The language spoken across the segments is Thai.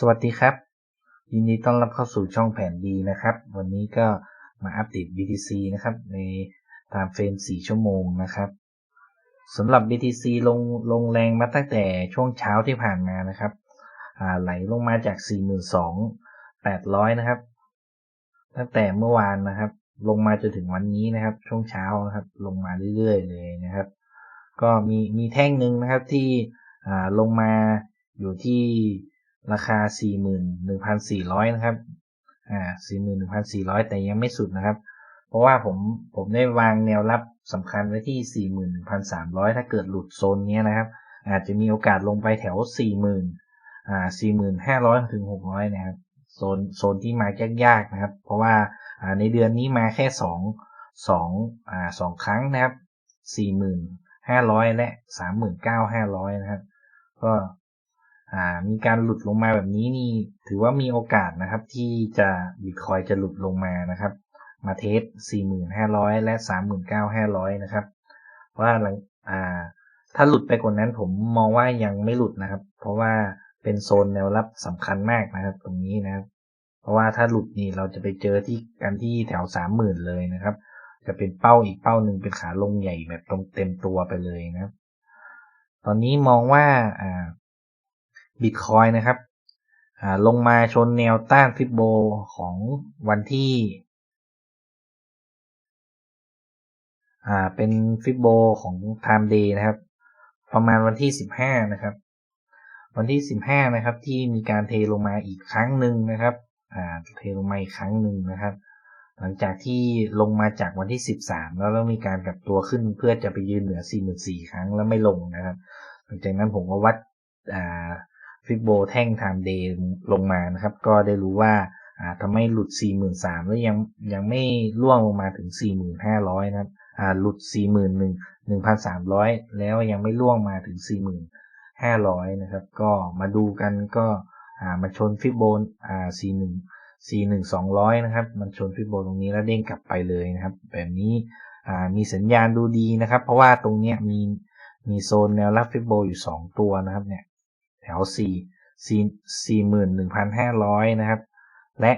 สวัสดีครับ ยินดีต้อนรับเข้าสู่ช่องแผนดีนะครับ วันนี้ก็มาอัปเดต BTC นะครับ ในตามเฟรม 4 ชั่วโมงนะครับสำหรับ BTC ลงลงแรงมาตั้งแต่ช่วงเช้าที่ผ่านมานะครับไหลลงมาจาก 42,800 นะครับ ตั้งแต่เมื่อวานนะครับ ลงมาจนถึงวันนี้นะครับ ช่วงเช้านะครับ ลงมาเรื่อยๆ เลยนะครับ ก็มีมีแท่งหนึ่งนะครับที่ลงมาอยู่ที่ ราคา 41,400 นะครับ อ่า 41,400 แต่ยังไม่สุดนะครับ เพราะว่าผมผมได้วางแนวรับสำคัญไว้ที่ 41,300 ถ้าเกิดหลุดโซนนี้นะครับ อาจจะมีโอกาสลงไปแถว 40,000 อ่า 4,500 ถึง 600 นะครับ โซนโซนที่มายากๆนะครับ เพราะว่าอ่าในเดือนนี้มาแค่ 2 2อ่า2ครั้งนะครับ 40,500 และ 39,500 นะครับ ก็ มีการหลุดลงมาแบบนี้นี่ ถือว่ามีโอกาสนะครับ ที่จะบิตคอยจะหลุดลงมานะครับ มาเทส 4,500 และ 39,500 นะครับ ว่าหลังถ้าหลุดไปกว่านั้นผมมองว่ายังไม่หลุดนะครับ เพราะว่าเป็นโซนแนวรับสำคัญมากนะครับ ตรงนี้นะครับ เพราะว่าถ้าหลุดนี่เราจะไปเจอที่กันที่แถว 30,000 เลยนะครับ จะเป็นเป้าอีกเป้าหนึ่งเป็นขาลงใหญ่แบบตรงเต็มตัวไปเลยนะครับตอนนี้มองว่า บิตคอยนะครับลงมาชนแนวต้านฟิบโบของวันที่เป็นฟิบโบของ time day นะครับ ประมาณวันที่ 15 นะครับ วันที่ 15 นะครับที่มีการเทลงมาอีกครั้งหนึ่งนะครับเทลงมาอีกครั้งหนึ่งนะครับ หลังจากที่ลงมาจากวันที่ 13 แล้วแล้วมีการกลับตัวขึ้นเพื่อจะไปยืนเหนือ 44 ครั้งแล้วไม่ลงนะครับ หลังจากนั้นผมก็วัดอ่า ฟิบโบแท่งไทม์เดย์ลงมานะครับ ก็ได้รู้ว่าทำไมหลุด 43,000แล้วยังยังไม่ล่วงลงมาถึง 4,500 นะครับหลุด 41,300 แล้วยังไม่ล่วงมาถึง 4,500 นะครับ ก็มาดูกันก็มาชนฟิบโบ41 41200 นะครับ มันชนฟิบโบตรงนี้แล้วเด้งกลับไปเลยนะครับ แบบนี้มีสัญญาณดูดีนะครับ เพราะว่าตรงนี้มีมีโซนแนวรับฟิบโบอยู่ 2 ตัวนะครับเนี่ย แถว4 41,500 นะครับ และ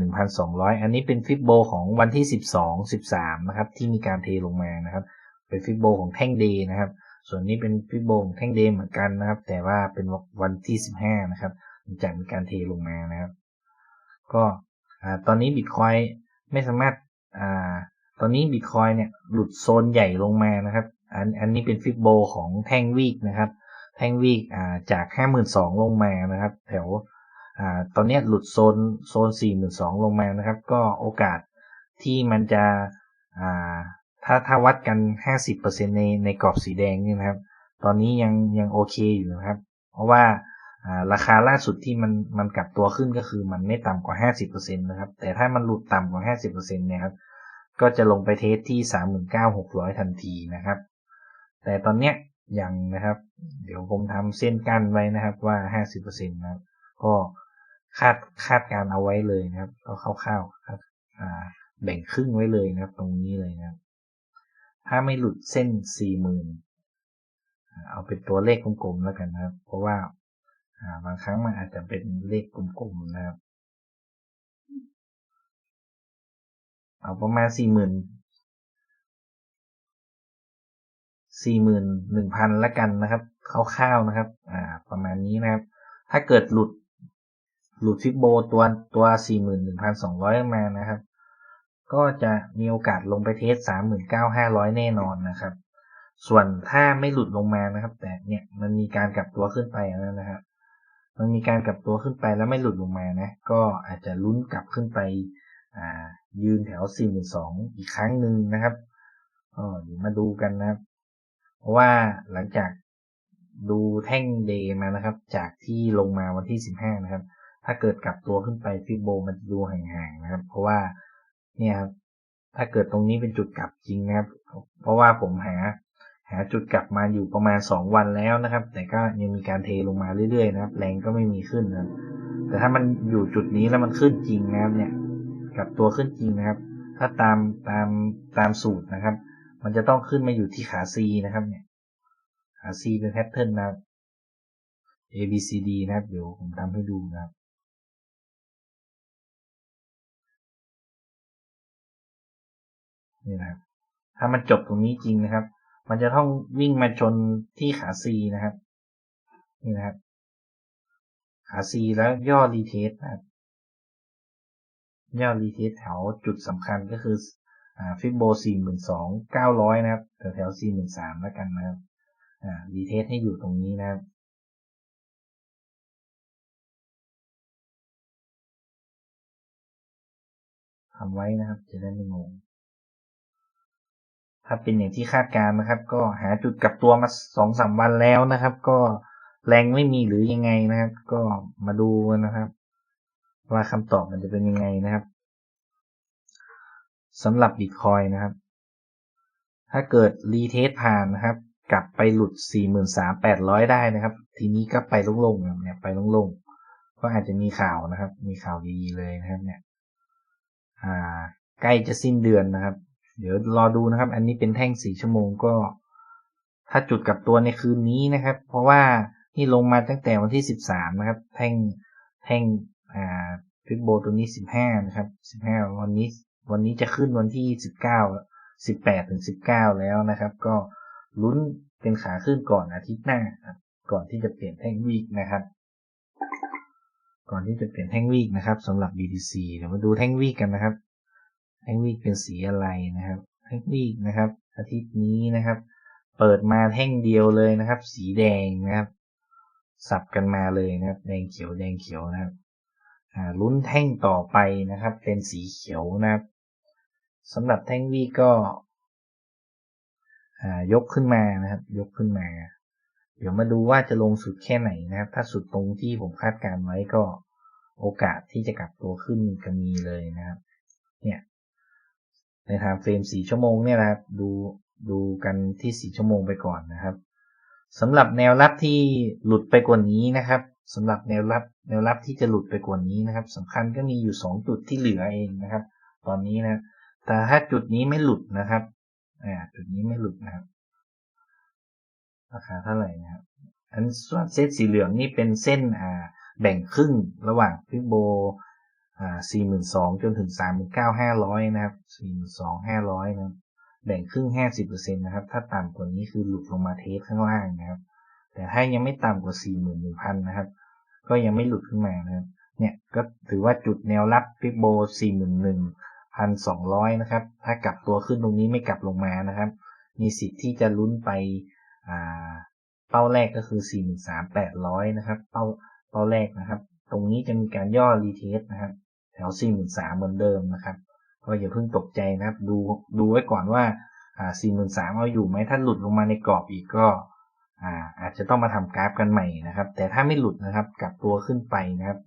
41,200 อันนี้เป็นฟิบโบของวันที่ 12 13 นะครับ ที่มีการเทลงมานะครับ เป็นฟิบโบของแท่งเดย์นะครับ ส่วนนี้เป็นฟิบโบของแท่งเดย์เหมือนกันนะครับ แต่ว่าเป็นวันที่ 15 นะครับจากมีการเทลงมานะครับ ก็ตอนนี้บิตคอยไม่สามารถตอนนี้บิตคอยเนี่ยหลุดโซนใหญ่ลงมานะครับ อันอันนี้เป็นฟิบโบของแท่งวีกนะครับ แท่งวีกจาก 52,000 ลงมานะครับ แถวตอนนี้หลุดโซนโซน 42,000 ลงมานะครับ ก็โอกาสที่มันจะถ้าถ้าวัดกัน 50%ในในกรอบสีแดงนี่นะครับ ตอนนี้ยังยังโอเคอยู่นะครับ เพราะว่าราคาล่าสุดที่มันมันกลับตัวขึ้นก็คือมันไม่ต่ำกว่า 50%นะครับ แต่ถ้ามันหลุดต่ำกว่า 50%เนี่ยครับ ก็จะลงไปเทสที่ 39,600 ทันทีนะครับ แต่ตอนเนี้ย ยังนะครับ เดี๋ยวผมทำเส้นกั้นไว้นะครับว่า50%นะครับ ก็คาดคาดการเอาไว้เลยนะครับ ก็คร่าวๆครับแบ่งครึ่งไว้เลยนะครับ ตรงนี้เลยนะครับ ถ้าไม่หลุดเส้น40,000เอาเป็นตัวเลขกลมๆแล้วกันนะครับ เพราะว่าบางครั้งมันอาจจะเป็นเลขกลมๆนะครับ เอาประมาณ40,000 สี่หมื่นหนึ่งพันละกันนะครับคร่าวๆนะครับ อ่า ประมาณนี้นะครับ ถ้าเกิดหลุด หลุดฟิบโบตัวตัวสี่หมื่นหนึ่งพันสองร้อยมานะครับ ก็จะมีโอกาสลงไปเทสสามหมื่นเก้าห้าร้อยแน่นอนนะครับ ส่วนถ้าไม่หลุดลงมานะครับ แต่เนี่ยมันมีการกลับตัวขึ้นไปแล้วนะครับ มันมีการกลับตัวขึ้นไปแล้วไม่หลุดลงมานะ ก็อาจจะลุ้นกลับขึ้นไป อ่า ยืนแถวสี่หมื่นสองอีกครั้งหนึ่งนะครับก็เดี๋ยวมาดูกันนะครับ เพราะว่าหลังจากดูแท่งเดย์มานะครับ จากที่ลงมาวันที่ 15 นะครับ ถ้าเกิดกลับตัวขึ้นไปฟิโบมันจะดูห่างๆนะครับ เพราะว่าเนี่ยครับถ้าเกิดตรงนี้เป็นจุดกลับจริงนะครับ เพราะว่าผมหาหาจุดกลับมาอยู่ประมาณ 2 วันแล้วนะครับ แต่ก็ยังมีการเทลงมาเรื่อยๆนะครับ แรงก็ไม่มีขึ้นนะแต่ถ้ามันอยู่จุดนี้แล้วมันขึ้นจริงนะครับเนี่ยกลับตัวขึ้นจริงนะครับ ถ้าตามตามตามสูตรนะครับ มันจะต้องขึ้นมาอยู่ที่ขา C นะครับเนี่ย ขา C เป็นแพทเทิร์นนะครับ A B C D นะครับ เดี๋ยวผมทำให้ดูนะครับ นี่นะครับ ถ้ามันจบตรงนี้จริงนะครับ มันจะต้องวิ่งมาชนที่ขา C นะครับ นี่นะครับ ขา C แล้วย่อรีเทสนะครับย่อรีเทสแถวจุดสำคัญก็คือ ฟิบโบสี่หมื่นสองเก้าร้อยนะครับแถวแถวสี่หมื่นสามแล้วกันนะครับอ่ารีเทสให้อยู่ตรงนี้นะครับทำไว้นะครับ จะได้ไม่งง ถ้าเป็นอย่างที่คาดการนะครับ ก็หาจุดกลับตัวมาสองสามวันแล้วนะครับ ก็แรงไม่มีหรือยังไงนะครับ ก็มาดูนะครับ ว่าคำตอบมันจะเป็นยังไงนะครับ สำหรับบิตคอยนะครับ ถ้าเกิดรีเทสผ่านนะครับ กลับไปหลุด 43,800 ได้นะครับ ทีนี้ก็ไปลงๆเนี่ยไปลงๆก็อาจจะมีข่าวนะครับ มีข่าวดีเลยนะครับเนี่ยอ่าใกล้จะสิ้นเดือนนะครับ เดี๋ยวรอดูนะครับ อันนี้เป็นแท่งสี่ชั่วโมงก็ ถ้าจุดกับตัวในคืนนี้นะครับ เพราะว่านี่ลงมาตั้งแต่วันที่สิบสามนะครับ แท่งแท่งอ่าฟิบโบตัวนี้สิบห้านะครับสิบห้าวันนี้ วันนี้จะขึ้นวันที่สิบเก้าสิบแปดถึงสิบเก้าแล้วนะครับ ก็ลุ้นเป็นขาขึ้นก่อนอาทิตย์หน้าครับ ก่อนที่จะเปลี่ยนแท่งวีกนะครับ ก่อนที่จะเปลี่ยนแท่งวีกนะครับสำหรับ BTC เดี๋ยวมาดูแท่งวีกกันนะครับ แท่งวีกเป็นสีอะไรนะครับ แท่งวีกนะครับ อาทิตย์นี้นะครับ เปิดมาแท่งเดียวเลยนะครับ สีแดงนะครับ สับกันมาเลยนะครับ แดงเขียวแดงเขียวนะครับลุ้นแท่งต่อไปนะครับ เป็นสีเขียวนะครับ สำหรับแท่งวีก็ยกขึ้นมานะครับ ยกขึ้นมา เดี๋ยวมาดูว่าจะลงสุดแค่ไหนนะครับ ถ้าสุดตรงที่ผมคาดการไว้ก็โอกาสที่จะกลับตัวขึ้นก็มีเลยนะครับ เนี่ย ในทม์เฟรม4ชั่วโมงเนี่ยนะครับ ดูดูกันที่4ชั่วโมงไปก่อนนะครับสำหรับแนวรับที่หลุดไปกว่านี้นะครับสำหรับแนวรับแนวรับที่จะหลุดไปกว่านี้นะครับสำคัญก็มีอยู่ 2 จุดที่เหลือเองนะครับ ตอนนี้นะ แต่ถ้าจุดนี้ไม่หลุดนะครับอ่าจุดนี้ไม่หลุดนะครับ ราคาเท่าไหร่นะครับอันส่วนเส้นสีเหลืองนี่เป็นเส้นอ่าแบ่งครึ่งระหว่างฟิโบอ่าสี่หมื่นสองจนถึงสามหมื่นเก้าห้าร้อยนะครับสี่หมื่นสองห้าร้อยนะแบ่งครึ่งห้าสิบเปอร์เซ็นต์นะครับ ถ้าต่ำกว่านี้คือหลุดลงมาเทสข้างล่างนะครับ แต่ถ้ายังไม่ต่ำกว่าสี่หมื่นหนึ่งพันนะครับ ก็ยังไม่หลุดขึ้นมานะครับ เนี่ยก็ถือว่าจุดแนวรับฟิโบสี่หมื่นหนึ่ง พันสองร้อยนะครับ ถ้ากลับตัวขึ้นตรงนี้ไม่กลับลงมานะครับ มีสิทธิ์ที่จะลุ้นไปเป้าแรกก็คือ 43,800 นะครับ เป้าเป้าแรกนะครับ ตรงนี้จะมีการย่อรีเทสนะครับ แถว 43,000เหมือนเดิมนะครับ ก็อย่าเพิ่งตกใจนะครับ ดูดูไว้ก่อนว่า43,000เอาอยู่ไหมถ้าหลุดลงมาในกรอบอีกก็อาอาจจะต้องมาทำกราฟกันใหม่นะครับ แต่ถ้าไม่หลุดนะครับ กลับตัวขึ้นไปนะครับ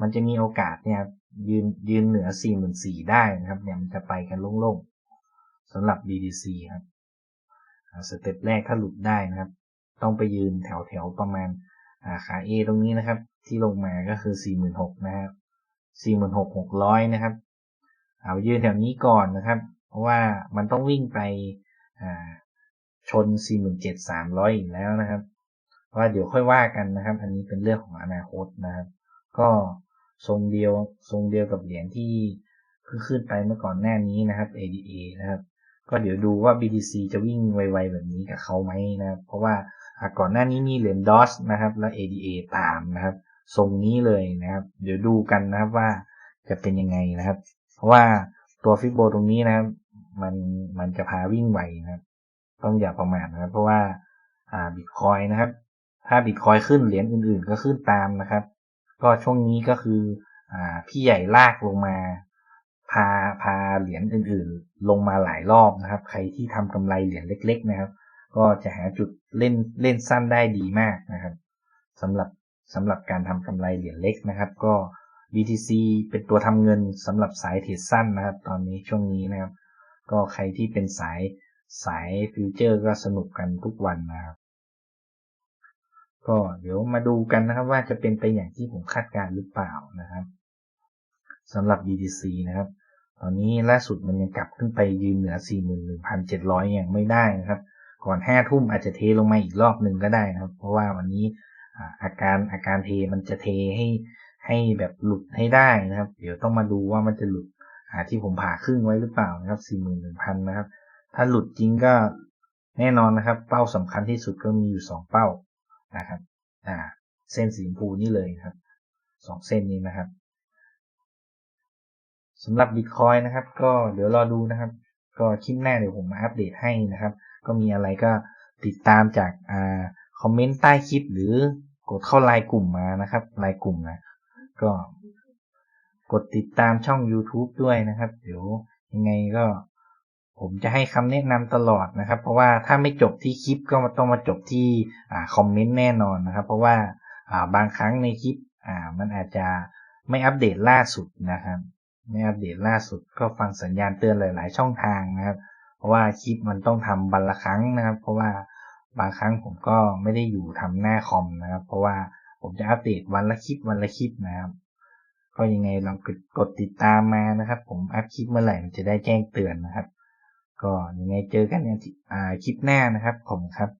มันจะมีโอกาสเนี่ย ยืนยืนเหนือ 44,000ได้นะครับเนี่ยมันจะไปกันโล่งๆสำหรับ BTC ครับสเต็ปแรกถ้าหลุดได้นะครับ ต้องไปยืนแถวแถวประมาณขา A ตรงนี้นะครับ ที่ลงมาก็คือ 46,000นะครับ46,600นะครับ เอายืนแถวนี้ก่อนนะครับ เพราะว่ามันต้องวิ่งไปชน 47,300 อีกแล้วนะครับว่าเดี๋ยวค่อยว่ากันนะครับ อันนี้เป็นเรื่องของอนาคตนะครับ ก็ ทรงเดียวทรงเดียวกับเหรียญที่ขึ้นไปเมื่อก่อนหน้านี้นะครับ ADA นะครับ ก็เดี๋ยวดูว่า BTC จะวิ่งไวๆแบบนี้กับเขาไหมนะครับเพราะว่าก่อนหน้านี้มีเหรียญ DOS นะครับ และ ADA ตามนะครับทรงนี้เลยนะครับ เดี๋ยวดูกันนะครับว่าจะเป็นยังไงนะครับ เพราะว่าตัวฟิโบตรงนี้นะครับ มันมันจะพาวิ่งไวนะครับ ต้องอย่าประมาทนะครับ เพราะว่าอ่าบิตคอยนะครับ ถ้าบิตคอยขึ้นเหรียญอื่นๆ ก็ขึ้นตามนะครับ ก็ช่วงนี้ก็คืออ่าพี่ใหญ่ลากลงมา พาพาเหรียญอื่นๆ ลงมาหลายรอบนะครับ ใครที่ทำกำไรเหรียญเล็ก ๆ นะครับ ก็จะหาจุดเล่นเล่นสั้นได้ดีมากนะครับสำหรับสำหรับการทำกำไรเหรียญเล็กนะครับ ก็ BTC เป็นตัวทำเงินสำหรับสายเทรดสั้นนะครับ ตอนนี้ช่วงนี้นะครับ ก็ใครที่เป็นสายสายฟิวเจอร์ก็สนุกกันทุกวันนะครับ ก็เดี๋ยวมาดูกันนะครับว่าจะเป็นไปอย่างที่ผมคาดการหรือเปล่านะครับสำหรับ BTC นะครับ ตอนนี้ล่าสุดมันยังกลับขึ้นไปยืนเหนือ 41,700ยังไม่ได้นะครับ ก่อน 5 ทุ่มอาจจะเทลงมาอีกรอบหนึ่งก็ได้นะครับ เพราะว่าวันนี้อาการอาการเทมันจะเทให้ให้แบบหลุดให้ได้นะครับ เดี๋ยวต้องมาดูว่ามันจะหลุดที่ผมผ่าครึ่งไว้หรือเปล่านะครับสี่หมื่นหนึ่งพันนะครับ ถ้าหลุดจริงก็แน่นอนนะครับ เป้าสำคัญที่สุดก็มีอยู่สองเป้า นะครับอ่าเส้นสีชมพูนี่เลยครับสองเส้นนี้นะครับสำหรับบิตคอยนะครับ ก็เดี๋ยวรอดูนะครับ ก็คลิปหน้าเดี๋ยวผมมาอัปเดตให้นะครับ ก็มีอะไรก็ติดตามจากอ่าคอมเมนต์ใต้คลิปหรือกดเข้าไลน์กลุ่มมานะครับไลน์กลุ่มนะก็กดติดตามช่อง YouTube ด้วยนะครับ เดี๋ยวยังไงก็ ผมจะให้คำแนะนำตลอดนะครับ เพราะว่าถ้าไม่จบที่คลิปก็ต้องมาจบที่อคอมเมนต์แน่นอนนะครับ เพราะว่าบางครั้งในคลิปมันอาจจะไม่อัปเดตล่าสุดนะครับไม่อัปเดตล่าสุดก็ฟังสัญญาณเตือนหลาย ๆ ช่องทางนะครับ เพราะว่าคลิปมันต้องทำบันละครั้งนะครับ เพราะว่าบางครั้งผมก็ไม่ได้อยู่ทำหน้าคอมนะครับ เพราะว่าผมจะอัปเดตวันละคลิปวันละคลิปนะครับ ก็ยังไงลองกดกดติดตามมานะครับ ผมอัพคลิปเมื่อไหร่มันจะได้แจ้งเตือนนะครับ ก็ยังไงเจอกันในคลิปหน้านะครับผมครับ